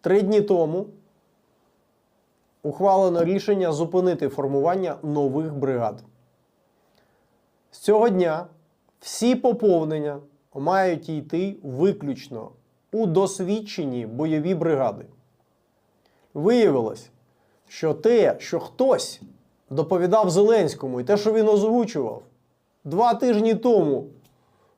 Три дні тому ухвалено рішення зупинити формування нових бригад. З цього дня всі поповнення мають йти виключно у досвідчені бойові бригади. Виявилось, що те, що хтось доповідав Зеленському, і те, що він озвучував два тижні тому,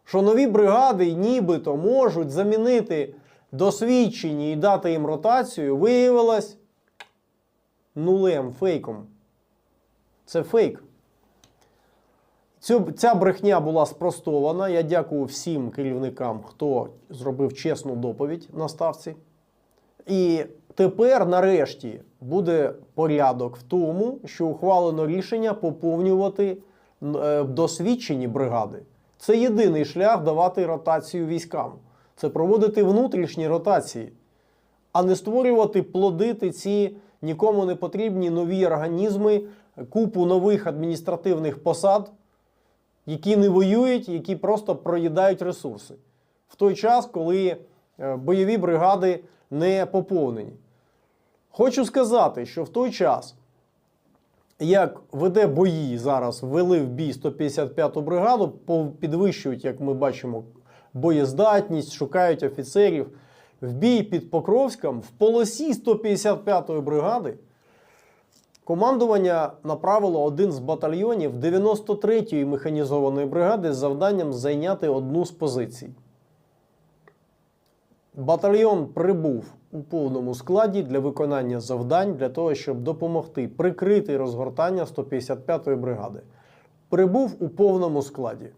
що нові бригади нібито можуть замінити досвідчені і дати їм ротацію, виявилось нулем, фейком. Це фейк. Цю, ця брехня була спростована. Я дякую всім керівникам, хто зробив чесну доповідь на ставці. І тепер, нарешті, буде порядок в тому, що ухвалено рішення поповнювати е, досвідчені бригади. Це єдиний шлях давати ротацію військам. Це проводити внутрішні ротації, а не створювати, плодити ці нікому не потрібні нові організми, купу нових адміністративних посад, які не воюють, які просто проїдають ресурси. В той час, коли е, бойові бригади не поповнені. Хочу сказати, що в той час, як веде бої зараз, ввели в бій 155-ту бригаду, підвищують, як ми бачимо, боєздатність, шукають офіцерів. В бій під Покровськом в полосі 155-ї бригади командування направило один з батальйонів 93-ї механізованої бригади з завданням зайняти одну з позицій. Батальйон прибув у повному складі для виконання завдань для того, щоб допомогти прикрити розгортання 155-ї бригади. Прибув у повному складі.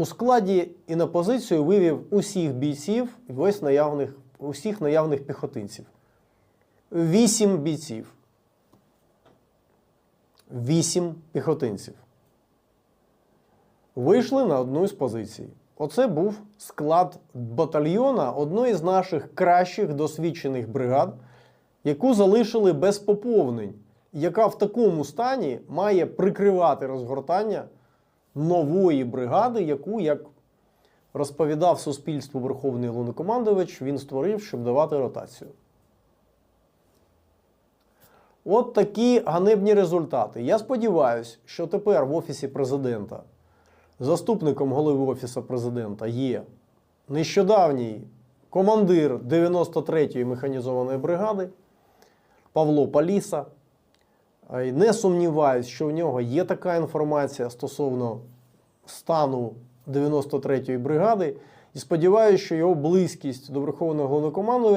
У складі і на позицію вивів усіх бійців і весь наявних, усіх наявних піхотинців. Вісім бійців. Вісім піхотинців. Вийшли на одну із позицій. Оце був склад батальйона одної з наших кращих досвідчених бригад, яку залишили без поповнень, яка в такому стані має прикривати розгортання нової бригади, яку, як розповідав суспільству Верховний Головнокомандувач, він створив, щоб давати ротацію. От такі ганебні результати. Я сподіваюся, що тепер в Офісі президента заступником голови Офісу президента є нещодавній командир 93-ї механізованої бригади Павло Паліса. Не сумніваюсь, що в нього є така інформація стосовно стану 93-ї бригади. І сподіваюся, що його близькість до Верховного Головнокомандувача